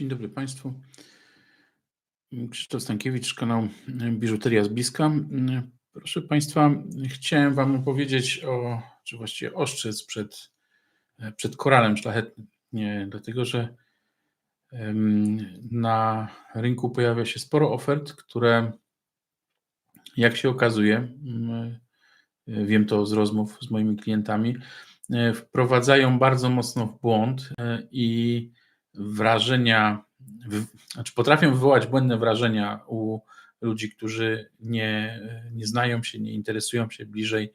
Dzień dobry Państwu. Krzysztof Stankiewicz, kanał Biżuteria z Bliska. Proszę Państwa, chciałem Wam opowiedzieć o, czy właściwie oszczędz przed, przed koralem szlachetnym. Nie, dlatego że na rynku pojawia się sporo ofert, które, jak się okazuje, wiem to z rozmów z moimi klientami, wprowadzają bardzo mocno w błąd i wrażenia, znaczy potrafią wywołać błędne wrażenia u ludzi, którzy nie, nie znają się, nie interesują się bliżej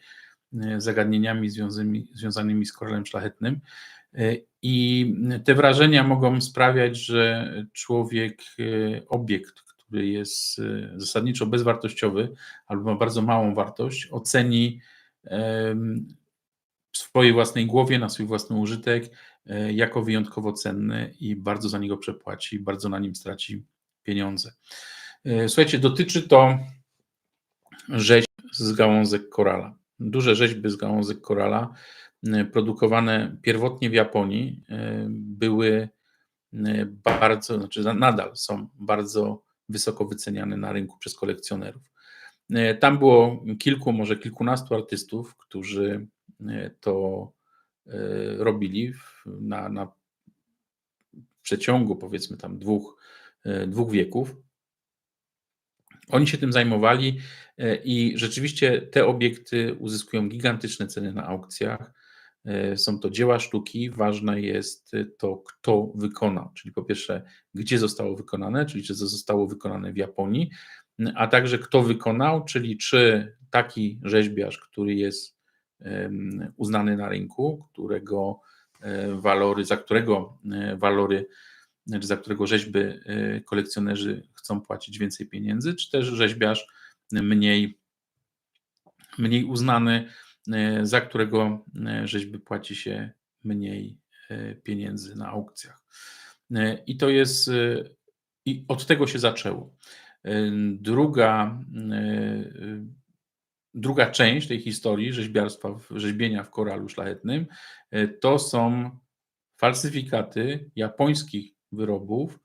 e, zagadnieniami związanymi, związanymi z koralem szlachetnym. E, I te wrażenia mogą sprawiać, że człowiek, e, obiekt, który jest zasadniczo bezwartościowy albo ma bardzo małą wartość, oceni w swojej własnej głowie, na swój własny użytek jako wyjątkowo cenny i bardzo za niego przepłaci, bardzo na nim straci pieniądze. E, słuchajcie, dotyczy to rzeźb z gałązek korala. Duże rzeźby z gałązek korala, e, produkowane pierwotnie w Japonii, były bardzo, znaczy nadal są bardzo wysoko wyceniane na rynku przez kolekcjonerów. Tam było kilku, może kilkunastu artystów, którzy to E, robili na, na przeciągu powiedzmy tam dwóch, e, dwóch wieków. Oni się tym zajmowali e, i rzeczywiście te obiekty uzyskują gigantyczne ceny na aukcjach. Są to dzieła sztuki, ważne jest to, kto wykonał, czyli po pierwsze, gdzie zostało wykonane, czyli czy zostało wykonane w Japonii, a także kto wykonał, czyli czy taki rzeźbiarz, który jest uznany na rynku, którego e, walory, za którego e, walory, znaczy za którego rzeźby e, kolekcjonerzy chcą płacić więcej pieniędzy, czy też rzeźbiarz mniej, mniej uznany, za którego rzeźby płaci się mniej pieniędzy na aukcjach. I to jest, i od tego się zaczęło. Druga druga część tej historii rzeźbiarstwa, rzeźbienia w koralu szlachetnym, e, to są falsyfikaty japońskich wyrobów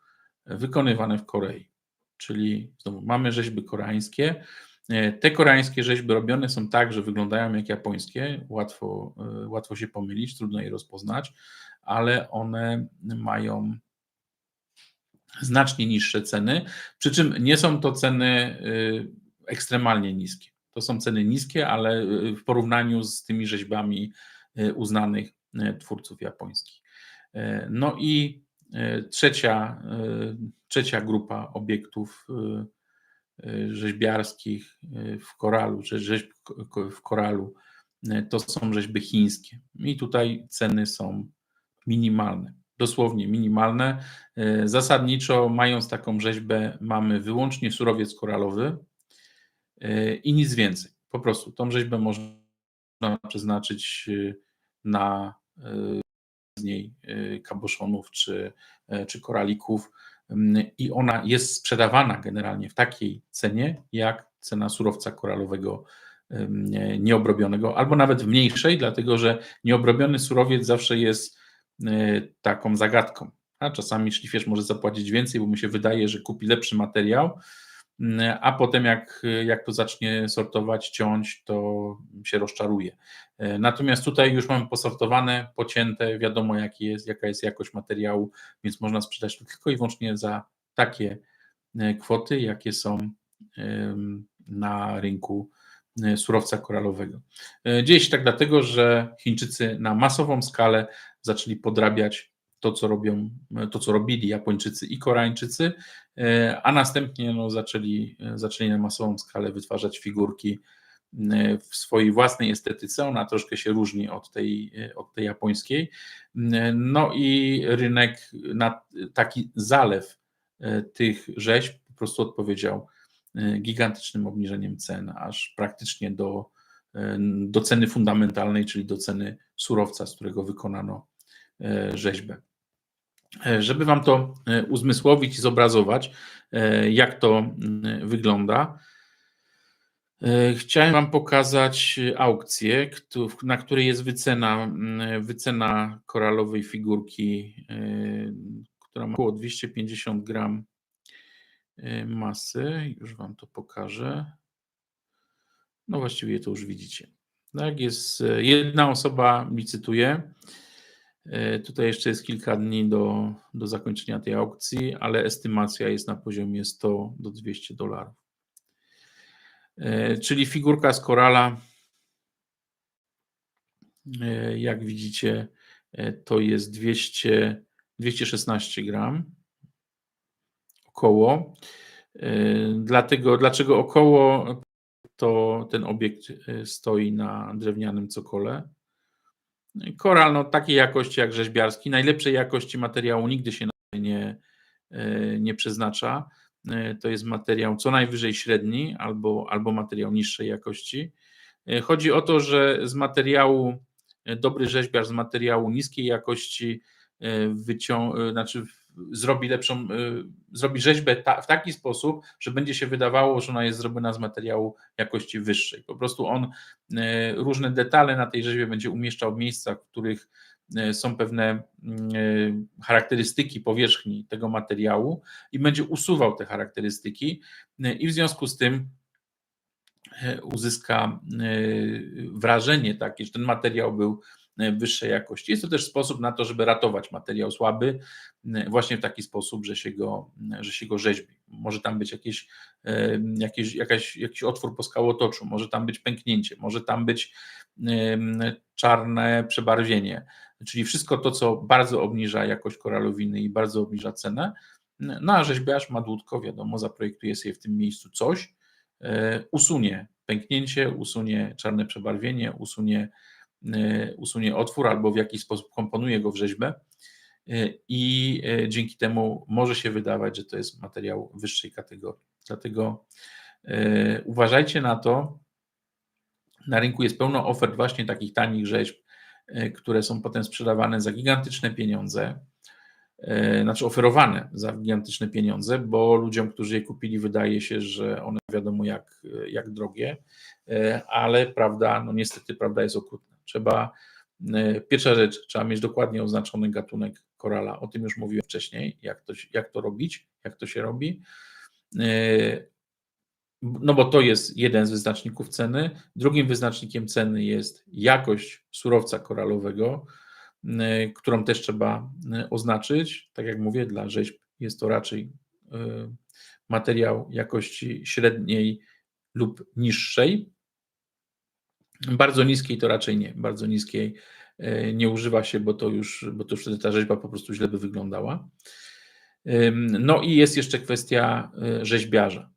e, wykonywane w Korei. Czyli znowu mamy rzeźby koreańskie. E, te koreańskie rzeźby robione są tak, że wyglądają jak japońskie, łatwo, łatwo się pomylić, trudno je rozpoznać, ale one mają znacznie niższe ceny, przy czym nie są to ceny ekstremalnie niskie. To są ceny niskie, ale y, w porównaniu z tymi rzeźbami y, uznanych y, twórców japońskich. No i trzecia, trzecia grupa obiektów rzeźbiarskich w koralu, rzeźb w koralu, to są rzeźby chińskie. I tutaj ceny są minimalne, dosłownie minimalne. Zasadniczo, mając taką rzeźbę, mamy wyłącznie surowiec koralowy, E, i nic więcej. Po prostu tą rzeźbę można przeznaczyć e, na e, z niej kaboszonów czy, czy koralików i ona jest sprzedawana generalnie w takiej cenie, jak cena surowca koralowego nieobrobionego, albo nawet w mniejszej, dlatego że nieobrobiony surowiec zawsze jest taką zagadką. A czasami szlifierz może zapłacić więcej, bo mu się wydaje, że kupi lepszy materiał, a potem jak, jak to zacznie sortować, ciąć, to się rozczaruje. Natomiast tutaj już mamy posortowane, pocięte, wiadomo jaki jest, jaka jest jakość materiału, więc można sprzedać to tylko i wyłącznie za takie e, kwoty, jakie są na rynku e, surowca koralowego. E, dzieje się tak dlatego, że Chińczycy na masową skalę zaczęli podrabiać to, co robią, to, co robili Japończycy i Koreańczycy, e, a następnie no, zaczęli, zaczęli na masową skalę wytwarzać figurki e, w swojej własnej estetyce. Ona troszkę się różni od tej, od tej japońskiej. No i rynek na taki zalew e, tych rzeźb po prostu odpowiedział gigantycznym obniżeniem cen, aż praktycznie do, do ceny fundamentalnej, czyli do ceny surowca, z którego wykonano rzeźbę. E, żeby Wam to e, uzmysłowić i zobrazować, e, jak to wygląda, chciałem Wam pokazać aukcję, na której jest wycena, wycena koralowej figurki, która ma około 250 gram masy. Już Wam to pokażę. No właściwie to już widzicie. Tak, jest jedna osoba licytuje. Tutaj jeszcze jest kilka dni do, do zakończenia tej aukcji, ale estymacja jest na poziomie 100 do 200 dolarów. Czyli figurka z korala, jak widzicie, to jest 200, 216 gram około. Dlatego, dlaczego około? To ten obiekt stoi na drewnianym cokole. Koral no, takiej jakości jak rzeźbiarski, najlepszej jakości materiału nigdy się nie, nie przeznacza. To jest materiał co najwyżej średni albo, albo materiał niższej jakości. Chodzi o to, że z materiału dobry rzeźbiarz z materiału niskiej jakości wycią, znaczy zrobi lepszą, zrobi rzeźbę ta, w taki sposób, że będzie się wydawało, że ona jest zrobiona z materiału jakości wyższej. Po prostu on różne detale na tej rzeźbie będzie umieszczał w miejscach, w których są pewne charakterystyki powierzchni tego materiału i będzie usuwał te charakterystyki i w związku z tym uzyska wrażenie takie, że ten materiał był wyższej jakości. Jest to też sposób na to, żeby ratować materiał słaby, właśnie w taki sposób, że się go, że się go rzeźbi. Może tam być jakieś, jakieś, jakaś, jakiś otwór po skałotoczu, może tam być pęknięcie, może tam być czarne przebarwienie, czyli wszystko to, co bardzo obniża jakość koralowiny i bardzo obniża cenę. No a rzeźbiarz ma dłutko, wiadomo, zaprojektuje sobie w tym miejscu coś, usunie pęknięcie, usunie czarne przebarwienie, usunie usunie otwór albo w jakiś sposób komponuje go w rzeźbę y, i y, dzięki temu może się wydawać, że to jest materiał wyższej kategorii. Dlatego uważajcie na to. Na rynku jest pełno ofert właśnie takich tanich rzeźb, które są potem sprzedawane za gigantyczne pieniądze, znaczy oferowane za gigantyczne pieniądze, bo ludziom, którzy je kupili, wydaje się, że one wiadomo jak, jak drogie, ale prawda, no niestety prawda jest okrutna. Trzeba, e, pierwsza rzecz, trzeba mieć dokładnie oznaczony gatunek korala. O tym już mówiłem wcześniej, jak to, jak to robić, jak to się robi. E, no bo to jest jeden z wyznaczników ceny. Drugim wyznacznikiem ceny jest jakość surowca koralowego, e, którą też trzeba oznaczyć. Tak jak mówię, dla rzeźb jest to raczej materiał jakości średniej lub niższej. Bardzo niskiej to raczej nie, bardzo niskiej e, nie używa się, bo to już, bo to już wtedy ta rzeźba po prostu źle by wyglądała. No i jest jeszcze kwestia e, rzeźbiarza.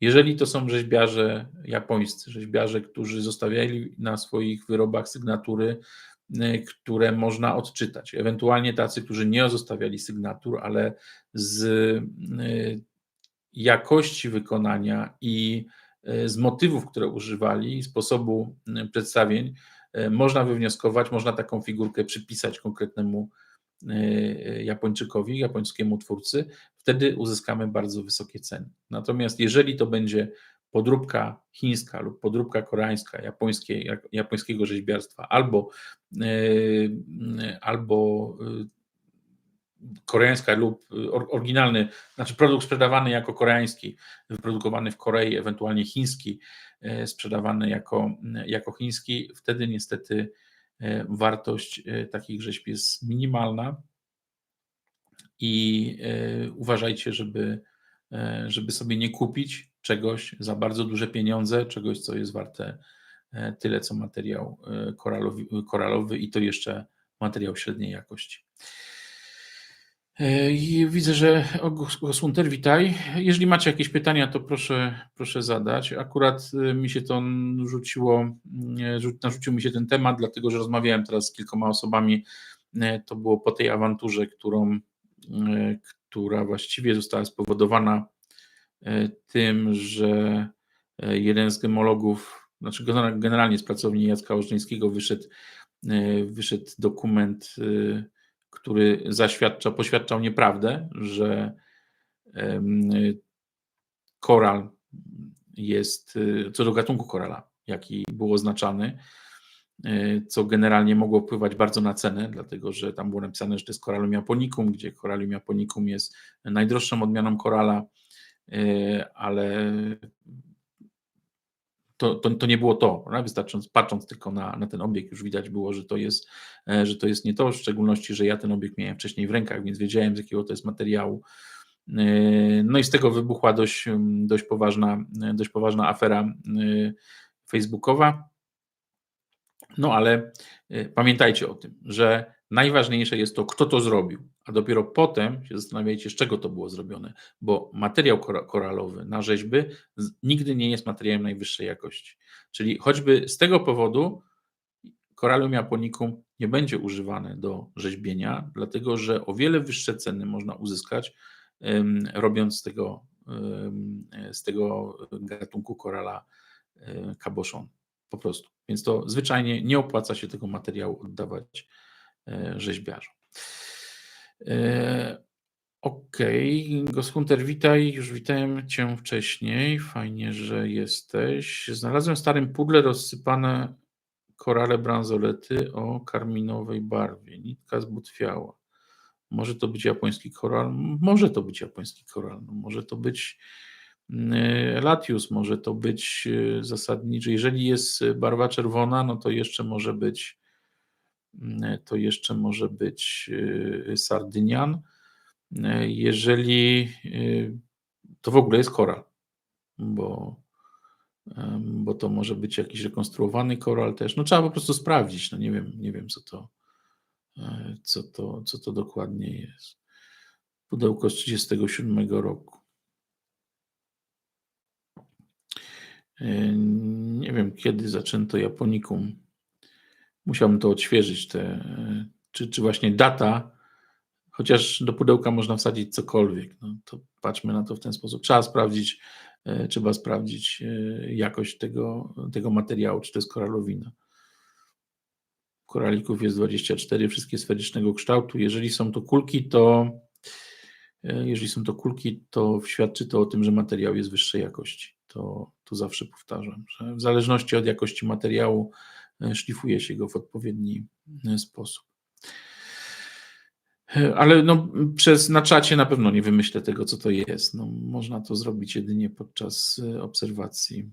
Jeżeli to są rzeźbiarze japońscy, rzeźbiarze, którzy zostawiali na swoich wyrobach sygnatury, e, które można odczytać, ewentualnie tacy, którzy nie zostawiali sygnatur, ale z jakości wykonania i z motywów, które używali, sposobu przedstawień, e, można wywnioskować, można taką figurkę przypisać konkretnemu e, Japończykowi, japońskiemu twórcy, wtedy uzyskamy bardzo wysokie ceny. Natomiast jeżeli to będzie podróbka chińska lub podróbka koreańska japońskie, japońskiego rzeźbiarstwa, albo, albo koreańska lub y, oryginalny, znaczy produkt sprzedawany jako koreański, wyprodukowany w Korei, ewentualnie chiński, e, sprzedawany jako, jako chiński, wtedy niestety wartość takich rzeźb jest minimalna i uważajcie, żeby, żeby sobie nie kupić czegoś za bardzo duże pieniądze, czegoś, co jest warte tyle, co materiał koralowy, koralowy i to jeszcze materiał średniej jakości. E, I widzę, że Gosunter, witaj. Jeżeli macie jakieś pytania, to proszę, proszę zadać. Akurat e, mi się to rzuciło, e, narzucił mi się ten temat, dlatego że rozmawiałem teraz z kilkoma osobami. To było po tej awanturze, którą, która właściwie została spowodowana tym, że jeden z gemologów, znaczy generalnie z pracowni Jacka Ożeńskiego wyszedł, wyszedł dokument który zaświadcza, poświadczał nieprawdę, że koral jest, co do gatunku korala, jaki był oznaczany, co generalnie mogło wpływać bardzo na cenę, dlatego że tam było napisane, że to jest Corallum japonicum, gdzie Corallum japonicum jest najdroższą odmianą korala, ale to, to, to nie było to. Wystarcząc, patrząc tylko na, na ten obieg, już widać było, że to, jest, że to jest nie to, w szczególności, że ja ten obieg miałem wcześniej w rękach, więc wiedziałem, z jakiego to jest materiału. No i z tego wybuchła dość, dość, poważna, dość poważna afera facebookowa. No ale pamiętajcie o tym, że najważniejsze jest to, kto to zrobił, a dopiero potem się zastanawiajcie, z czego to było zrobione, bo materiał koralowy na rzeźby nigdy nie jest materiałem najwyższej jakości. Czyli choćby z tego powodu Corallium japonicum nie będzie używane do rzeźbienia, dlatego że o wiele wyższe ceny można uzyskać, robiąc z tego, z tego gatunku korala cabochon. Po prostu. Więc to zwyczajnie nie opłaca się tego materiału oddawać rzeźbiarzom. Okej, okay. Goskunter, witaj. Już widziałem Cię wcześniej. Fajnie, że jesteś. Znalazłem w starym pudle rozsypane korale bransolety o karminowej barwie. Nitka zbutwiała. Może to być japoński koral? Może to być japoński koral. No, może to być Latius, może to być zasadniczy. Jeżeli jest barwa czerwona, no to jeszcze może być to jeszcze może być Sardynian. Jeżeli to w ogóle jest koral, bo, bo to może być jakiś rekonstruowany koral też. No trzeba po prostu sprawdzić. No nie wiem, nie wiem co to, co to, co to dokładnie jest. Pudełko z 37 roku. Nie wiem, kiedy zaczęto Japonikum Musiałbym to odświeżyć, te, czy, czy właśnie data, chociaż do pudełka można wsadzić cokolwiek, no to patrzmy na to w ten sposób. Trzeba sprawdzić, e, trzeba sprawdzić e, jakość tego, tego materiału, czy to jest koralowina. Koralików jest 24, wszystkie sferycznego kształtu. Jeżeli są to kulki, to e, jeżeli są to kulki, to świadczy to o tym, że materiał jest wyższej jakości. To, to zawsze powtarzam, że w zależności od jakości materiału szlifuje się go w odpowiedni e, sposób. E, ale no, przez na czacie na pewno nie wymyślę tego, co to jest. No, można to zrobić jedynie podczas e, obserwacji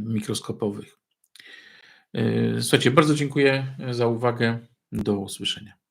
mikroskopowych. Słuchajcie, bardzo dziękuję za uwagę. Do usłyszenia.